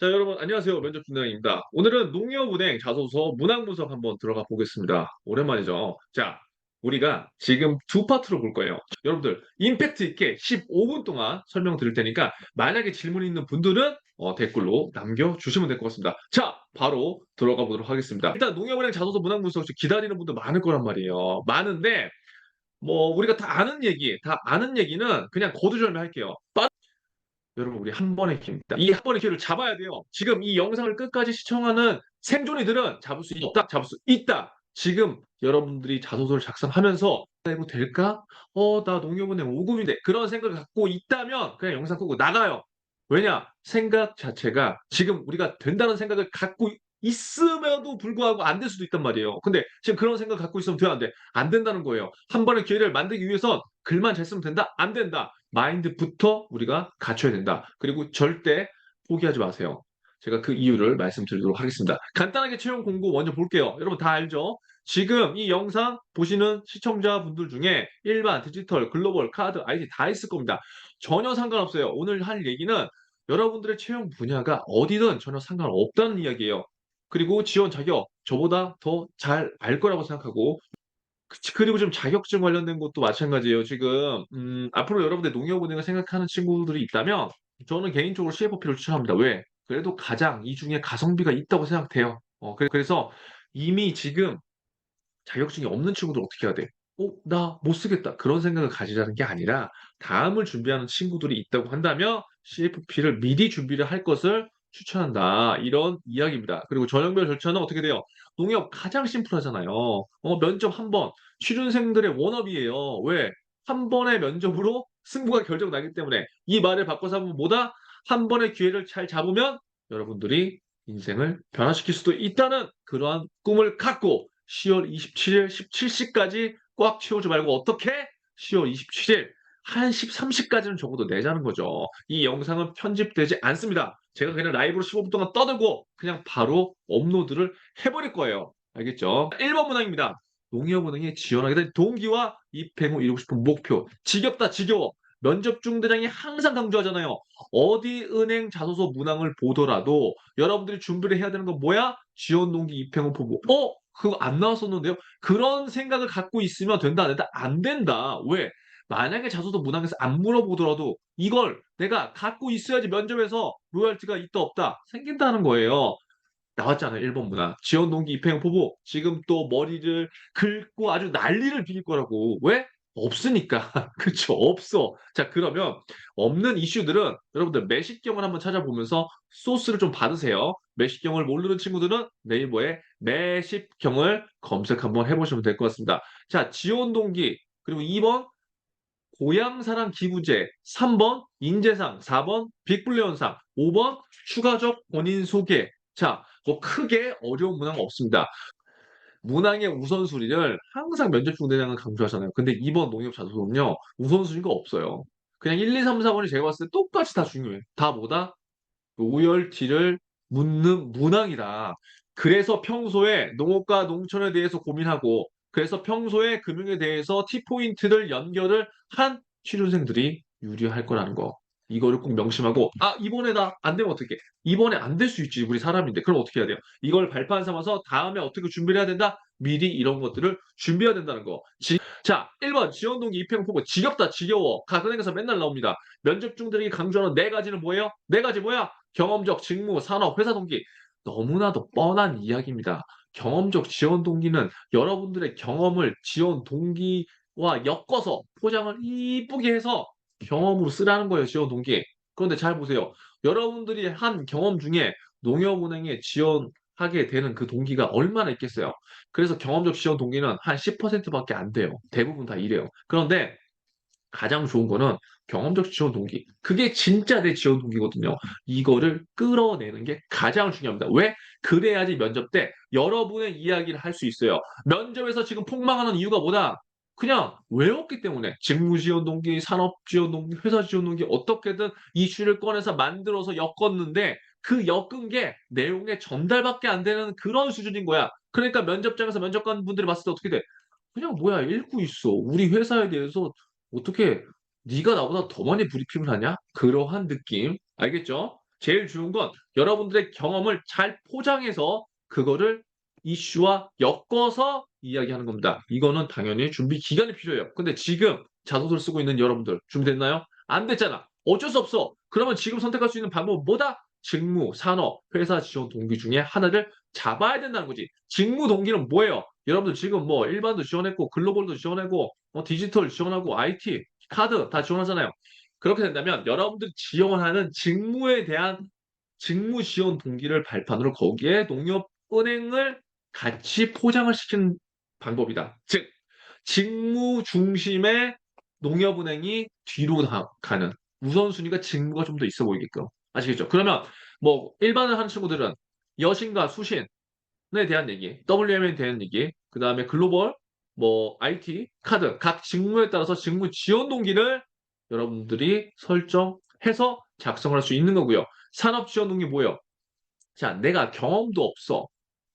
자, 여러분 안녕하세요. 면접 준장입니다. 오늘은 농협은행 자소서 문항 분석 한번 들어가 보겠습니다. 오랜만이죠. 자, 우리가 지금 두 파트로 볼 거예요. 여러분들 임팩트 있게 15분 동안 설명 드릴 테니까 만약에 질문 있는 분들은 어, 댓글로 남겨주시면 될 것 같습니다. 자, 바로 들어가 보도록 하겠습니다. 일단 농협은행 자소서 문항 분석 기다리는 분들 많을 거란 말이에요. 많은데 뭐 우리가 다 아는 얘기, 다 아는 얘기는 그냥 거두절미 할게요. 여러분 우리 한 번의 기회입니다. 이 한 번의 기회를 잡아야 돼요. 지금 이 영상을 끝까지 시청하는 생존이들은 잡을 수 있다. 잡을 수 있다. 지금 여러분들이 자소서를 작성하면서 이거 될까? 어, 나 농협은행 5급인데 그런 생각을 갖고 있다면 그냥 영상 끄고 나가요. 왜냐? 생각 자체가 지금 우리가 된다는 생각을 갖고 있음에도 불구하고 안 될 수도 있단 말이에요. 근데 지금 그런 생각 갖고 있으면 돼안 돼? 안 된다는 거예요. 한 번의 기회를 만들기 위해선 글만 잘 쓰면 된다? 안 된다. 마인드부터 우리가 갖춰야 된다. 그리고 절대 포기하지 마세요. 제가 그 이유를 말씀드리도록 하겠습니다. 간단하게 채용 공고 먼저 볼게요. 여러분 다 알죠? 지금 이 영상 보시는 시청자분들 중에 일반, 디지털, 글로벌, 카드, IT 다 있을 겁니다. 전혀 상관없어요. 오늘 할 얘기는 여러분들의 채용 분야가 어디든 전혀 상관없다는 이야기예요. 그리고 지원 자격 저보다 더 잘 알 거라고 생각하고 그리고 좀 자격증 관련된 것도 마찬가지예요. 지금 음, 앞으로 여러분들 농협은행을 생각하는 친구들이 있다면 저는 개인적으로 CFP를 추천합니다. 왜? 그래도 가장 이 중에 가성비가 있다고 생각돼요. 어, 그래서 이미 지금 자격증이 없는 친구들 어떻게 해야 돼? 어, 나 못 쓰겠다. 그런 생각을 가지라는 게 아니라 다음을 준비하는 친구들이 있다고 한다면 CFP를 미리 준비를 할 것을 추천한다. 이런 이야기입니다. 그리고 전형별 절차는 어떻게 돼요? 농협 가장 심플하잖아요. 어, 면접 한 번. 취준생들의 워너비예요. 왜? 한 번의 면접으로 승부가 결정나기 때문에 이 말을 바꿔서 하면 뭐다? 한 번의 기회를 잘 잡으면 여러분들이 인생을 변화시킬 수도 있다는 그러한 꿈을 갖고 10월 27일 17시까지 꽉 채우지 말고 어떻게 10월 27일 1시 30까지는 적어도 내자는 거죠. 이 영상은 편집되지 않습니다. 제가 그냥 라이브로 15분 동안 떠들고 그냥 바로 업로드를 해버릴 거예요. 알겠죠? 1번 문항입니다. 농협은행에 지원하게 된 동기와 입행 후 이루고 싶은 목표. 지겹다 지겨워. 면접 중 대장이 항상 강조하잖아요. 어디 은행 자소서 문항을 보더라도 여러분들이 준비를 해야 되는 건 뭐야? 지원 동기 입행 후 보고. 어? 그거 안 나왔었는데요? 그런 생각을 갖고 있으면 된다 안 된다? 안 된다. 왜? 만약에 자소서 문항에서 안 물어보더라도 이걸 내가 갖고 있어야지 면접에서 로열티가 있다 없다 생긴다는 거예요. 나왔잖아요. 1번 문항. 지원 동기 입행 포보. 지금 또 머리를 긁고 아주 난리를 빌릴 거라고. 왜? 없으니까. 그쵸? 없어. 자, 그러면 없는 이슈들은 여러분들 매식경을 한번 찾아보면서 소스를 좀 받으세요. 매식경을 모르는 친구들은 네이버에 매식경을 검색 한번 해보시면 될 것 같습니다. 자, 지원 동기. 그리고 2번 고향사랑 기부제, 3번 인재상, 4번 빅블레 현상, 5번 추가적 본인 소개. 자, 뭐 크게 어려운 문항 없습니다. 문항의 우선순위를 항상 면접 중대장은 강조하잖아요. 근데 2번 농협 자소서는요, 우선순위가 없어요. 그냥 1, 2, 3, 4번이 제가 봤을 때 똑같이 다 중요해. 다 뭐다? 로열티를 묻는 문항이다. 그래서 평소에 농업과 농촌에 대해서 고민하고 그래서 평소에 금융에 대해서 T포인트를 연결을 한 취준생들이 유리할 거라는 거. 이거를 꼭 명심하고 아 이번에 나 안 되면 어떻게 이번에 안 될 수 있지 우리 사람인데. 그럼 어떻게 해야 돼요? 이걸 발판 삼아서 다음에 어떻게 준비를 해야 된다? 미리 이런 것들을 준비해야 된다는 거. 지, 자 1번 지원동기 입행 포고 지겹다 지겨워. 가은행에서 맨날 나옵니다. 면접 중들이 강조하는 네 가지는 뭐예요? 네 가지 뭐야? 경험적 직무 산업 회사 동기. 너무나도 뻔한 이야기입니다 경험적 지원 동기는 여러분들의 경험을 지원 동기와 엮어서 포장을 이쁘게 해서 경험으로 쓰라는 거예요. 지원 동기. 그런데 잘 보세요. 여러분들이 한 경험 중에 농협은행에 지원하게 되는 그 동기가 얼마나 있겠어요. 그래서 경험적 지원 동기는 한 10%밖에 안 돼요. 대부분 다 이래요. 그런데 가장 좋은 거는 경험적 지원 동기. 그게 진짜 내 지원 동기거든요. 이거를 끌어내는 게 가장 중요합니다. 왜? 그래야지 면접 때 여러분의 이야기를 할 수 있어요. 면접에서 지금 폭망하는 이유가 뭐다? 그냥 외웠기 때문에 직무 지원 동기, 산업 지원 동기, 회사 지원 동기 어떻게든 이슈를 꺼내서 만들어서 엮었는데 그 엮은 게 내용의 전달밖에 안 되는 그런 수준인 거야. 그러니까 면접장에서 면접관 분들이 봤을 때 어떻게 돼? 그냥 뭐야 읽고 있어. 우리 회사에 대해서 어떻게 네가 나보다 더 많이 브리핑을 하냐? 그러한 느낌 알겠죠? 제일 좋은 건 여러분들의 경험을 잘 포장해서 그거를 이슈와 엮어서 이야기하는 겁니다. 이거는 당연히 준비 기간이 필요해요. 근데 지금 자소서를 쓰고 있는 여러분들 준비됐나요? 안 됐잖아. 어쩔 수 없어. 그러면 지금 선택할 수 있는 방법은 뭐다? 직무, 산업, 회사 지원 동기 중에 하나를 잡아야 된다는 거지. 직무 동기는 뭐예요? 여러분들 지금 뭐 일반도 지원했고 글로벌도 지원하고 뭐 디지털 지원하고 IT, 카드 다 지원하잖아요. 그렇게 된다면 여러분들이 지원하는 직무에 대한 직무 지원 동기를 발판으로 거기에 농협은행을 같이 포장을 시키는 방법이다. 즉 직무 중심의 농협은행이 뒤로 가는 우선순위가 직무가 좀 더 있어 보이게끔 아시겠죠? 그러면 뭐 일반을 하는 친구들은 여신과 수신에 대한 얘기, WM에 대한 얘기, 그 다음에 글로벌, 뭐 IT, 카드 각 직무에 따라서 직무 지원 동기를 여러분들이 설정해서 작성할 수 있는 거고요. 산업 지원 동기 뭐예요? 자, 내가 경험도 없어.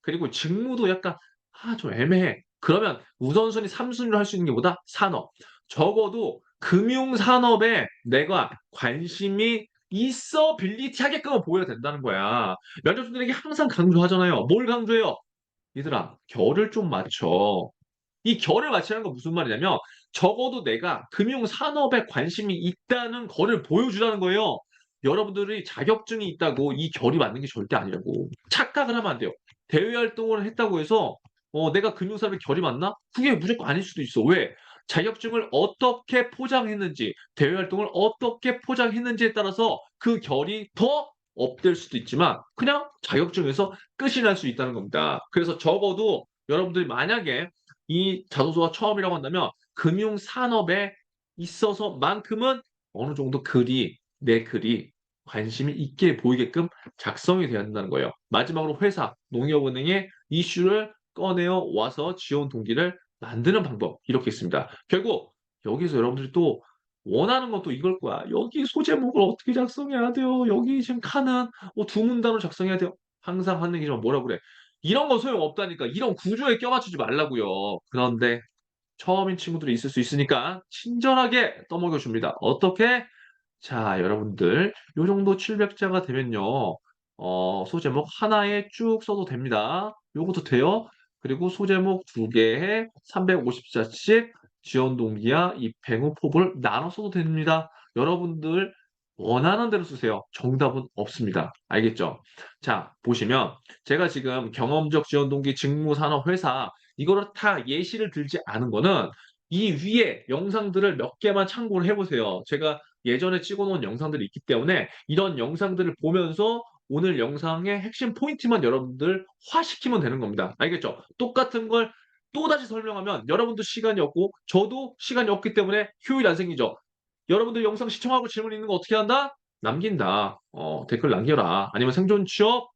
그리고 직무도 약간 아, 좀 애매해. 그러면 우선순위 3순위로 할 수 있는 게 뭐다? 산업. 적어도 금융산업에 내가 관심이 있어 빌리티 하게끔 보여야 된다는 거야. 면접자들에게 항상 강조하잖아요. 뭘 강조해요? 얘들아, 결을 좀 맞춰. 이 결을 맞추는 건 무슨 말이냐면 적어도 내가 금융산업에 관심이 있다는 거를 보여주라는 거예요. 여러분들이 자격증이 있다고 이 결이 맞는 게 절대 아니라고. 착각을 하면 안 돼요. 대외 활동을 했다고 해서 어, 내가 금융산업에 결이 맞나? 그게 무조건 아닐 수도 있어. 왜? 자격증을 어떻게 포장했는지, 대외 활동을 어떻게 포장했는지에 따라서 그 결이 더 업될 수도 있지만 그냥 자격증에서 끝이 날 수 있다는 겁니다. 그래서 적어도 여러분들이 만약에 이 자소서가 처음이라고 한다면 금융산업에 있어서만큼은 어느 정도 글이 내 글이 관심이 있게 보이게끔 작성이 되어야 한다는 거예요. 마지막으로 회사, 농협은행의 이슈를 꺼내어 와서 지원 동기를 만드는 방법 이렇게 있습니다. 결국 여기서 여러분들이 또 원하는 것도 이걸 거야. 여기 소제목을 어떻게 작성해야 돼요? 여기 지금 칸은 뭐 두 문단으로 작성해야 돼요. 항상 하는 얘기지만 뭐라 그래? 이런 거 소용 없다니까. 이런 구조에 껴맞추지 말라고요. 그런데 처음인 친구들이 있을 수 있으니까 친절하게 떠먹여 줍니다. 어떻게? 자, 여러분들 요 정도 700자가 되면요. 어, 소제목 하나에 쭉 써도 됩니다. 요것도 돼요. 그리고 소제목 두 개에 350자씩 지원 동기와 입행 후 포부를 나눠 써도 됩니다. 여러분들 원하는 대로 쓰세요. 정답은 없습니다. 알겠죠? 자, 보시면 제가 지금 경험적 지원 동기 직무 산업 회사 이거를 다 예시를 들지 않은 거는 이 위에 영상들을 몇 개만 참고를 해보세요. 제가 예전에 찍어놓은 영상들이 있기 때문에 이런 영상들을 보면서 오늘 영상의 핵심 포인트만 여러분들 화시키면 되는 겁니다. 알겠죠? 똑같은 걸 또다시 설명하면 여러분도 시간이 없고 저도 시간이 없기 때문에 효율이 안 생기죠. 여러분들 영상 시청하고 질문 있는 거 어떻게 한다? 남긴다. 어, 댓글 남겨라. 아니면 생존 취업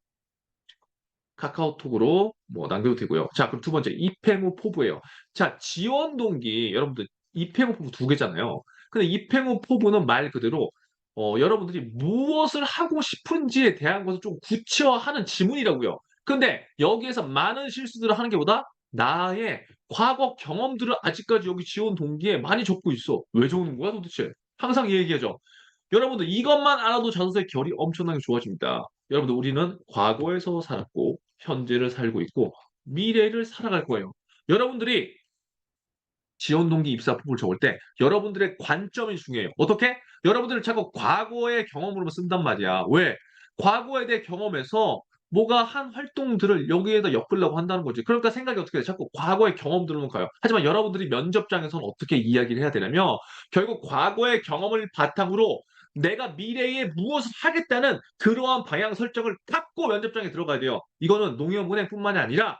카카오톡으로 뭐 남겨도 되고요. 자, 그럼 두 번째 입행 후 포부예요. 자, 지원 동기 여러분들 입행 후 포부 두 개잖아요. 근데 입행 후 포부는 말 그대로 어, 여러분들이 무엇을 하고 싶은지에 대한 것을 좀 구체화하는 지문이라고요. 근데 여기에서 많은 실수들을 하는 게 뭐다? 나의 과거 경험들을 아직까지 여기 지원 동기에 많이 적고 있어. 왜 적는 거야 도대체? 항상 이 얘기하죠. 여러분들 이것만 알아도 자소서의 결이 엄청나게 좋아집니다. 여러분들 우리는 과거에서 살았고 현재를 살고 있고 미래를 살아갈 거예요. 여러분들이 지원 동기 입사 포부를 적을 때 여러분들의 관점이 중요해요. 어떻게? 여러분들은 자꾸 과거의 경험으로만 쓴단 말이야. 왜? 과거에 대해 경험해서 뭐가 한 활동들을 여기에다 엮으려고 한다는 거지. 그러니까 생각이 어떻게 돼? 자꾸 과거의 경험들로 가요. 하지만 여러분들이 면접장에서는 어떻게 이야기를 해야 되냐면 결국 과거의 경험을 바탕으로 내가 미래에 무엇을 하겠다는 그러한 방향 설정을 갖고 면접장에 들어가야 돼요. 이거는 농협은행뿐만이 아니라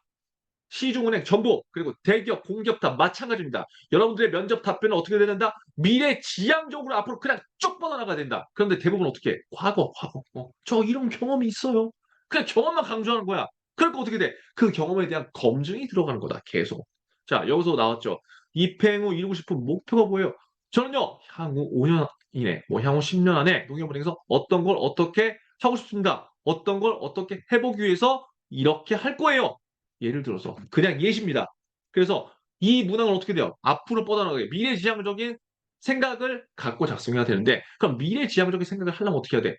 시중은행 전부 그리고 대기업 공기업 다 마찬가지입니다. 여러분들의 면접 답변은 어떻게 되는다? 미래 지향적으로 앞으로 그냥 쭉 뻗어나가야 된다. 그런데 대부분 어떻게? 해? 과거, 과거. 어, 저 이런 경험이 있어요. 그냥 경험만 강조하는 거야. 그러니까 어떻게 돼? 그 경험에 대한 검증이 들어가는 거다. 계속. 자, 여기서 나왔죠. 입행 후 이루고 싶은 목표가 뭐예요? 저는요, 향후 5년 이내, 뭐 향후 10년 안에 농협은행에서 어떤 걸 어떻게 하고 싶습니다. 어떤 걸 어떻게 해보기 위해서 이렇게 할 거예요. 예를 들어서 그냥 예시입니다. 그래서 이 문항은 어떻게 돼요? 앞으로 뻗어나가게 미래지향적인 생각을 갖고 작성해야 되는데 그럼 미래지향적인 생각을 하려면 어떻게 해야 돼?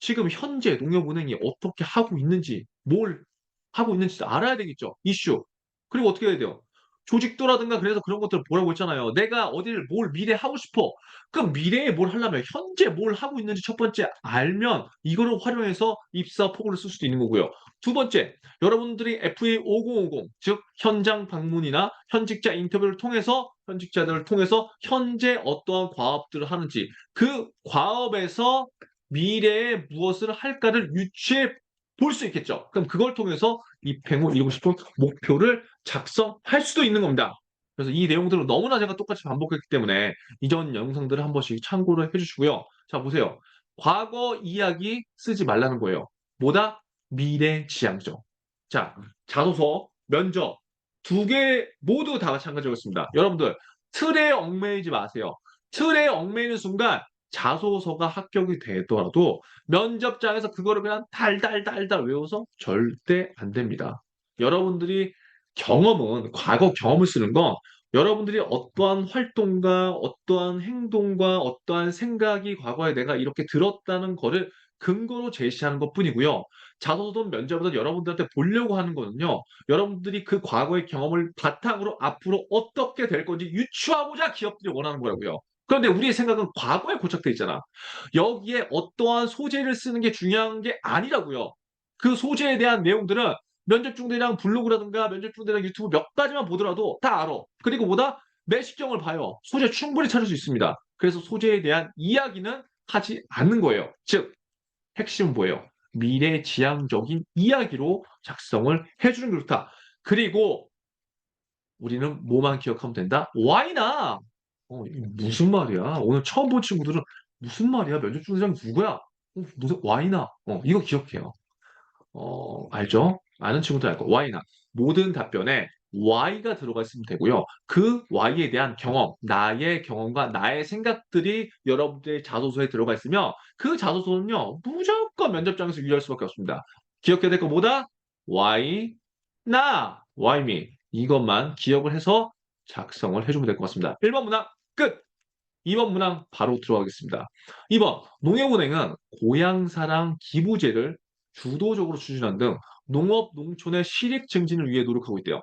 지금 현재 농협은행이 어떻게 하고 있는지, 뭘 하고 있는지 알아야 되겠죠. 이슈. 그리고 어떻게 해야 돼요? 조직도라든가 그래서 그런 것들을 보라고 했잖아요. 내가 어디를 뭘 미래에 하고 싶어. 그럼 미래에 뭘 하려면 현재 뭘 하고 있는지 첫 번째 알면 이거를 활용해서 입사 포고를 쓸 수도 있는 거고요. 두 번째, 여러분들이 FA 5050, 즉 현장 방문이나 현직자 인터뷰를 통해서 현직자들을 통해서 현재 어떠한 과업들을 하는지 그 과업에서 미래에 무엇을 할까를 유추해 볼 수 있겠죠. 그럼 그걸 통해서 이 100호 이루고 싶은 목표를 작성할 수도 있는 겁니다. 그래서 이 내용들을 너무나 제가 똑같이 반복했기 때문에 이전 영상들을 한 번씩 참고를 해주시고요. 자 보세요. 과거 이야기 쓰지 말라는 거예요. 뭐다? 미래지향적. 자 자소서, 면접 두 개 모두 다 마찬가지였습니다. 여러분들 틀에 얽매이지 마세요. 틀에 얽매이는 순간 자소서가 합격이 되더라도 면접장에서 그거를 그냥 달달달달 외워서 절대 안 됩니다. 여러분들이 경험은 과거 경험을 쓰는 건 여러분들이 어떠한 활동과 어떠한 행동과 어떠한 생각이 과거에 내가 이렇게 들었다는 거를 근거로 제시하는 것 뿐이고요. 자소서든 면접이든 여러분들한테 보려고 하는 거는요. 여러분들이 그 과거의 경험을 바탕으로 앞으로 어떻게 될 건지 유추하고자 기업들이 원하는 거라고요. 그런데 우리의 생각은 과거에 고착돼 있잖아. 여기에 어떠한 소재를 쓰는 게 중요한 게 아니라고요. 그 소재에 대한 내용들은 면접 중대장 블로그라든가 면접 중대장 유튜브 몇 가지만 보더라도 다 알아. 그리고 뭐다? 내시경을 봐요. 소재 충분히 찾을 수 있습니다. 그래서 소재에 대한 이야기는 하지 않는 거예요. 즉 핵심은 뭐예요? 미래 지향적인 이야기로 작성을 해주는 게 좋다. 그리고 우리는 뭐만 기억하면 된다? Why나? 어, 이게 무슨 말이야? 오늘 처음 본 친구들은 무슨 말이야? 면접중대장 누구야? 어, 무슨 Why나? 어, 이거 기억해요. 어, 알죠? 아는 친구들 알 거. Why나. 모든 답변에 Why가 들어가 있으면 되고요. 그 Why에 대한 경험, 나의 경험과 나의 생각들이 여러분들의 자소서에 들어가 있으면 그 자소서는요, 무조건 면접장에서 유리할 수밖에 없습니다. 기억해야 될 거 뭐다? Why, 나, Why me. 이것만 기억을 해서 작성을 해주면 될 것 같습니다. 1번 문항 끝! 2번 문항 바로 들어가겠습니다. 2번 농협은행은 고향사랑 기부제를 주도적으로 추진한 등 농업, 농촌의 실익 증진을 위해 노력하고 있대요.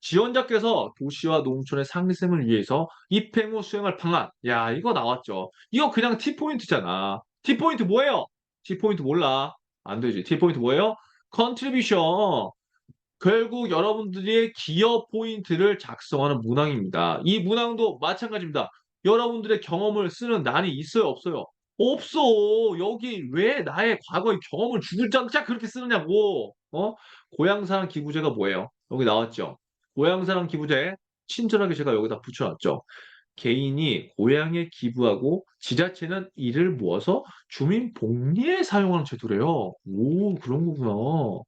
지원자께서 도시와 농촌의 상생을 위해서 입행 후 수행할 방안. 야, 이거 나왔죠. 이거 그냥 T포인트잖아. T포인트 뭐예요? T포인트 몰라. 안 되지. T포인트 뭐예요? 컨트리뷰션. 결국 여러분들이 기여 포인트를 작성하는 문항입니다. 이 문항도 마찬가지입니다. 여러분들의 경험을 쓰는 난이 있어요, 없어요? 없어. 여기 왜 나의 과거의 경험을 주구장창 그렇게 쓰느냐고. 어? 고향사랑 기부제가 뭐예요? 여기 나왔죠. 고향사랑 기부제 친절하게 제가 여기다 붙여놨죠. 개인이 고향에 기부하고 지자체는 이를 모아서 주민 복리에 사용하는 제도래요. 오, 그런 거구나.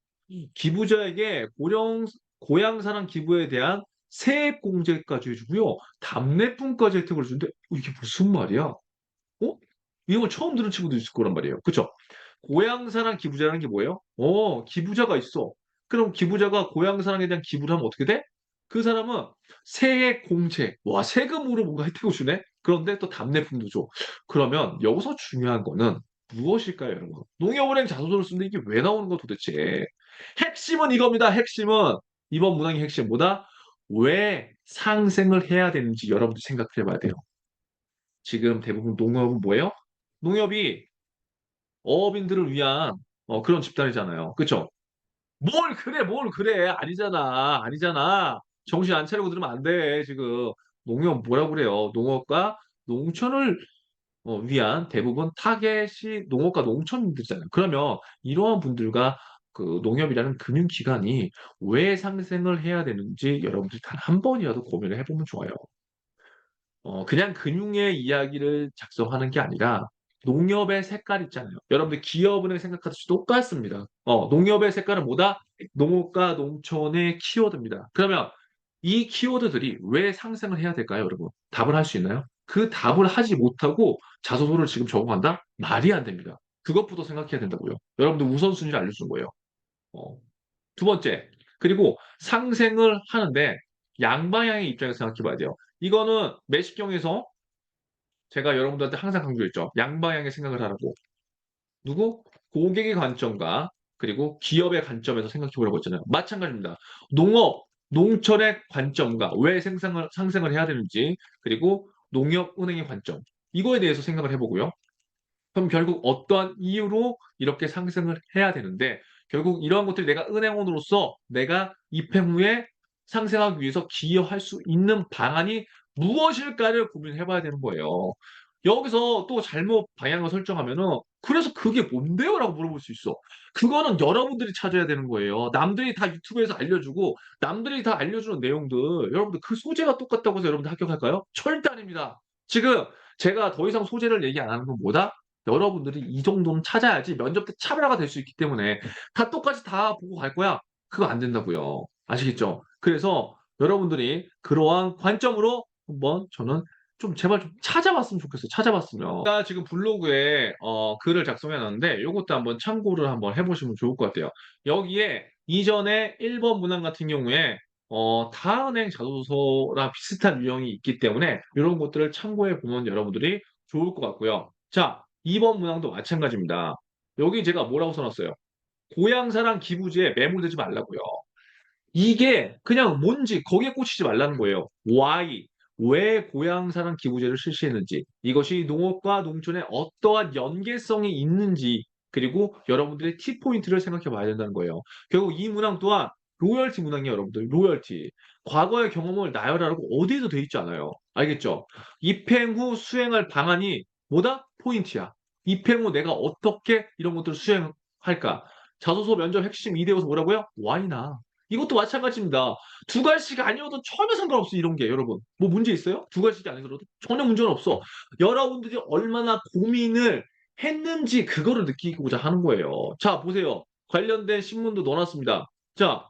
기부자에게 고령, 고향 사랑 기부에 대한 세액 공제까지 해주고요. 답례품까지 혜택을 주는데 어, 이게 무슨 말이야? 어? 이걸 처음 들은 친구도 있을 거란 말이에요. 그쵸? 고향 사랑 기부자라는 게 뭐예요? 어, 기부자가 있어. 그럼 기부자가 고향 사랑에 대한 기부를 하면 어떻게 돼? 그 사람은 세액 공제, 와, 세금으로 뭔가 혜택을 주네? 그런데 또 답례품도 줘. 그러면 여기서 중요한 거는 무엇일까요, 여러분? 농협은행 자소서를 쓰는데 이게 왜 나오는 거 도대체? 핵심은 이겁니다. 핵심은 이번 문항의 핵심 뭐다? 왜 상생을 해야 되는지 여러분들 생각해 봐야 돼요. 지금 대부분 농협은 뭐예요? 농협이 어업인들을 위한 어, 그런 집단이잖아요. 그쵸? 뭘 그래, 뭘 그래. 아니잖아. 아니잖아. 정신 안 차리고 들으면 안 돼, 지금. 농협 뭐라고 그래요? 농업과 농촌을 어, 위한 대부분 타겟이 농업과 농촌인들이잖아요. 그러면 이러한 분들과 그 농협이라는 금융기관이 왜 상생을 해야 되는지 여러분들이 단 한 번이라도 고민을 해보면 좋아요. 어, 그냥 금융의 이야기를 작성하는 게 아니라 농협의 색깔 있잖아요. 여러분들 기업은행 생각하듯이 똑같습니다. 어, 농협의 색깔은 뭐다? 농업과 농촌의 키워드입니다. 그러면 이 키워드들이 왜 상생을 해야 될까요, 여러분? 답을 할 수 있나요? 그 답을 하지 못하고 자소서를 지금 적어간다? 말이 안 됩니다. 그것부터 생각해야 된다고요. 여러분들 우선순위를 알려준 거예요. 어. 두 번째, 그리고 상생을 하는데 양방향의 입장에서 생각해 봐야 돼요. 이거는 매식경에서 제가 여러분들한테 항상 강조했죠. 양방향의 생각을 하라고. 누구? 고객의 관점과 그리고 기업의 관점에서 생각해 보려고 했잖아요. 마찬가지입니다. 농업, 농철의 관점과 왜 생산을, 상생을 해야 되는지, 그리고 농협은행의 관점. 이거에 대해서 생각을 해보고요. 그럼 결국 어떠한 이유로 이렇게 상승을 해야 되는데, 결국 이러한 것들이 내가 은행원으로서 내가 입행 후에 상생하기 위해서 기여할 수 있는 방안이 무엇일까를 고민해 봐야 되는 거예요. 여기서 또 잘못 방향을 설정하면은 그래서 그게 뭔데요? 라고 물어볼 수 있어. 그거는 여러분들이 찾아야 되는 거예요. 남들이 다 유튜브에서 알려주고 남들이 다 알려주는 내용들 여러분들 그 소재가 똑같다고 해서 여러분들 합격할까요? 절대 아닙니다. 지금 제가 더 이상 소재를 얘기 안 하는 건 뭐다? 여러분들이 이 정도는 찾아야지 면접 때 차별화가 될 수 있기 때문에 다 똑같이 다 보고 갈 거야? 그거 안 된다고요. 아시겠죠? 그래서 여러분들이 그러한 관점으로 한번 저는 좀 제발 좀 찾아봤으면 좋겠어요. 찾아봤으면. 제가 지금 블로그에 어, 글을 작성해 놨는데 이것도 한번 참고를 한번 해보시면 좋을 것 같아요. 여기에 이전에 1번 문항 같은 경우에 어, 다은행 자소서랑 비슷한 유형이 있기 때문에 이런 것들을 참고해 보면 여러분들이 좋을 것 같고요. 자, 2번 문항도 마찬가지입니다. 여기 제가 뭐라고 써놨어요? 고향사랑 기부지에 매몰되지 말라고요. 이게 그냥 뭔지 거기에 꽂히지 말라는 거예요. why 왜 고향사랑 기부제를 실시했는지 이것이 농업과 농촌에 어떠한 연계성이 있는지 그리고 여러분들의 T포인트를 생각해 봐야 된다는 거예요. 결국 이 문항 또한 로열티 문항이에요, 여러분들. 로열티. 과거의 경험을 나열하라고 어디에도 돼 있지 않아요. 알겠죠? 입행 후 수행할 방안이 뭐다? 포인트야. 입행 후 내가 어떻게 이런 것들을 수행할까? 자소서 면접 핵심 2대5서 뭐라고요? Y나. 이것도 마찬가지입니다. 두 갈씩 아니어도 전혀 상관없어 이런 게 여러분. 뭐 문제 있어요? 두 갈씩이 아니더라도 전혀 문제는 없어. 여러분들이 얼마나 고민을 했는지 그거를 느끼고자 하는 거예요. 자 보세요. 관련된 신문도 넣어놨습니다. 자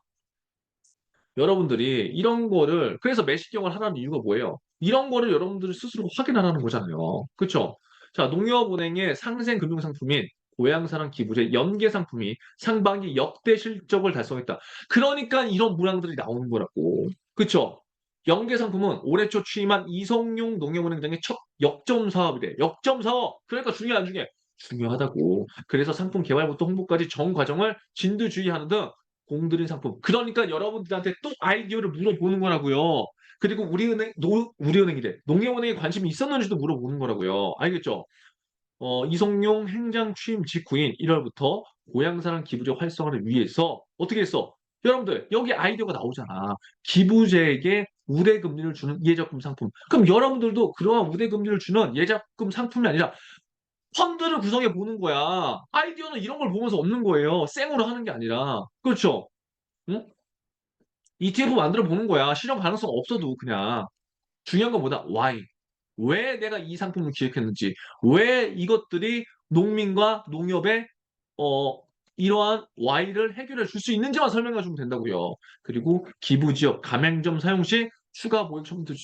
여러분들이 이런 거를 그래서 매식경을 하라는 이유가 뭐예요? 이런 거를 여러분들이 스스로 확인하라는 거잖아요. 그렇죠? 자 농협은행의 상생 금융상품인 고향사랑 기부제 연계 상품이 상반기 역대 실적을 달성했다. 그러니까 이런 문항들이 나오는 거라고. 그쵸? 연계 상품은 올해 초 취임한 이성용 농협은행장의 첫 역점 사업이래. 역점 사업. 그러니까 중요해 안 중요해? 중요하다고. 그래서 상품 개발부터 홍보까지 전 과정을 진두주의하는 등 공들인 상품. 그러니까 여러분들한테 또 아이디어를 물어보는 거라고요. 그리고 우리은행, 노, 우리은행이래. 농협은행에 관심이 있었는지도 물어보는 거라고요. 알겠죠? 어, 이성용 행장 취임 직후인 1월부터 고향사랑 기부제 활성화를 위해서 어떻게 했어? 여러분들 여기 아이디어가 나오잖아. 기부제에게 우대금리를 주는 예적금 상품. 그럼 여러분들도 그러한 우대금리를 주는 예적금 상품이 아니라 펀드를 구성해 보는 거야. 아이디어는 이런 걸 보면서 얻는 거예요. 생으로 하는 게 아니라. 그렇죠? 응? ETF 만들어 보는 거야. 실현 가능성 없어도 그냥. 중요한 건 뭐다? why. 왜 내가 이 상품을 기획했는지, 왜 이것들이 농민과 농협에 어, 이러한 Y를 해결해 줄 수 있는지만 설명해 주면 된다고요. 그리고 기부 지역 가맹점 사용 시 추가 보육청도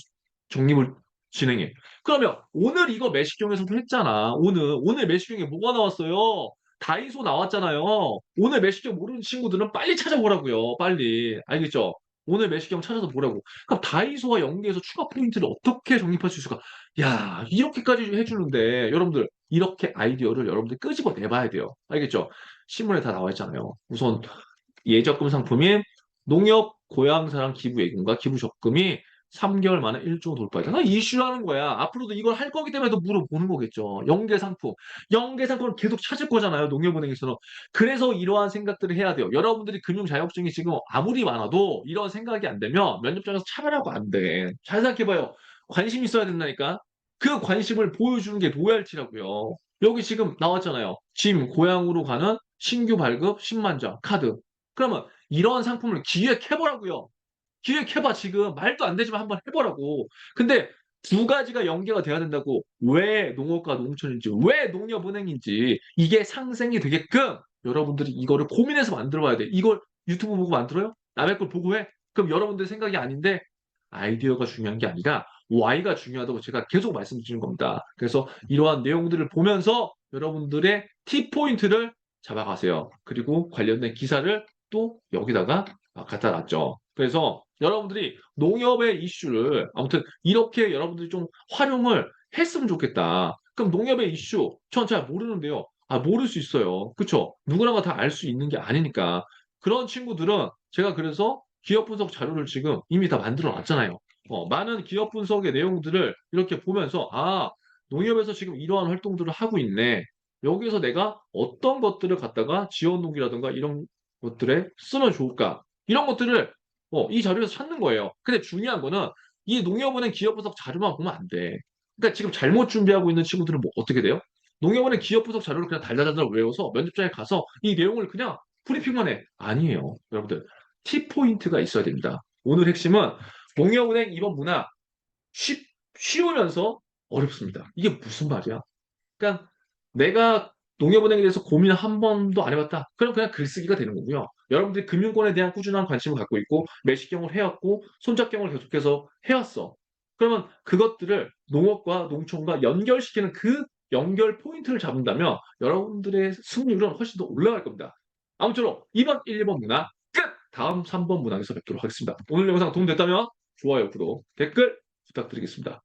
적립을 진행해. 그러면 오늘 이거 매식경에서도 했잖아. 오늘 오늘 매식경에 뭐가 나왔어요? 다이소 나왔잖아요. 오늘 매식경 모르는 친구들은 빨리 찾아보라고요. 빨리. 알겠죠? 오늘 매식경 찾아서 보라고. 그럼 다이소와 연계해서 추가 포인트를 어떻게 적립할 수 있을까? 야, 이렇게까지 해주는데 여러분들 이렇게 아이디어를 여러분들 끄집어 내봐야 돼요. 알겠죠? 신문에 다 나와 있잖아요. 우선 예적금 상품인 농협 고향사랑 기부 예금과 기부 적금이 3개월 만에 1조 돌파했다. 나 이슈라는 거야. 앞으로도 이걸 할 거기 때문에 더 물어보는 거겠죠. 연계 상품. 연계 상품을 계속 찾을 거잖아요. 농협은행에서는. 그래서 이러한 생각들을 해야 돼요. 여러분들이 금융 자격증이 지금 아무리 많아도 이런 생각이 안 되면 면접장에서 차별하고 안 돼. 잘 생각해봐요. 관심 있어야 된다니까. 그 관심을 보여주는 게 로얄티라고요. 여기 지금 나왔잖아요. 짐 고향으로 가는 신규 발급 10만 장 카드. 그러면 이런 상품을 기획해보라고요. 기획해봐 지금 말도 안 되지만 한번 해보라고. 근데 두 가지가 연계가 돼야 된다고. 왜 농업과 농촌인지, 왜 농협은행인지 이게 상생이 되게끔 여러분들이 이거를 고민해서 만들어 봐야 돼. 이걸 유튜브 보고 만들어요? 남의 걸 보고 해? 그럼 여러분들 생각이 아닌데 아이디어가 중요한 게 아니라 Y가 중요하다고 제가 계속 말씀드리는 겁니다. 그래서 이러한 내용들을 보면서 여러분들의 T포인트를 잡아가세요. 그리고 관련된 기사를 또 여기다가 갖다 놨죠. 그래서 여러분들이 농협의 이슈를 아무튼 이렇게 여러분들이 좀 활용을 했으면 좋겠다. 그럼 농협의 이슈 전 잘 모르는데요. 아, 모를 수 있어요. 그쵸? 누구나가 다 알 수 있는 게 아니니까. 그런 친구들은 제가 그래서 기업 분석 자료를 지금 이미 다 만들어 놨잖아요. 어, 많은 기업 분석의 내용들을 이렇게 보면서, 아, 농협에서 지금 이러한 활동들을 하고 있네. 여기서 내가 어떤 것들을 갖다가 지원농기라든가 이런 것들에 쓰면 좋을까? 이런 것들을 어, 이 자료에서 찾는 거예요. 근데 중요한 거는 이 농협은행 기업 분석 자료만 보면 안 돼. 그러니까 지금 잘못 준비하고 있는 친구들은 뭐 어떻게 돼요? 농협은행 기업 분석 자료를 그냥 달달달달 외워서 면접장에 가서 이 내용을 그냥 브리핑만 해. 아니에요. 여러분들. 티 포인트가 있어야 됩니다. 오늘 핵심은 농협은행 이번 문화 쉽, 쉬우면서 어렵습니다. 이게 무슨 말이야? 그러니까 내가 농협은행에 대해서 고민을 한 번도 안 해봤다. 그럼 그냥 글쓰기가 되는 거고요. 여러분들이 금융권에 대한 꾸준한 관심을 갖고 있고 매식경을 해왔고 손잡경을 계속해서 해왔어. 그러면 그것들을 농업과 농촌과 연결시키는 그 연결 포인트를 잡는다면 여러분들의 승률은 훨씬 더 올라갈 겁니다. 아무쪼록 2번, 1, 2번 문화 끝! 다음 3번 문항에서 뵙도록 하겠습니다. 오늘 영상 도움됐다면 좋아요, 구독, 댓글 부탁드리겠습니다.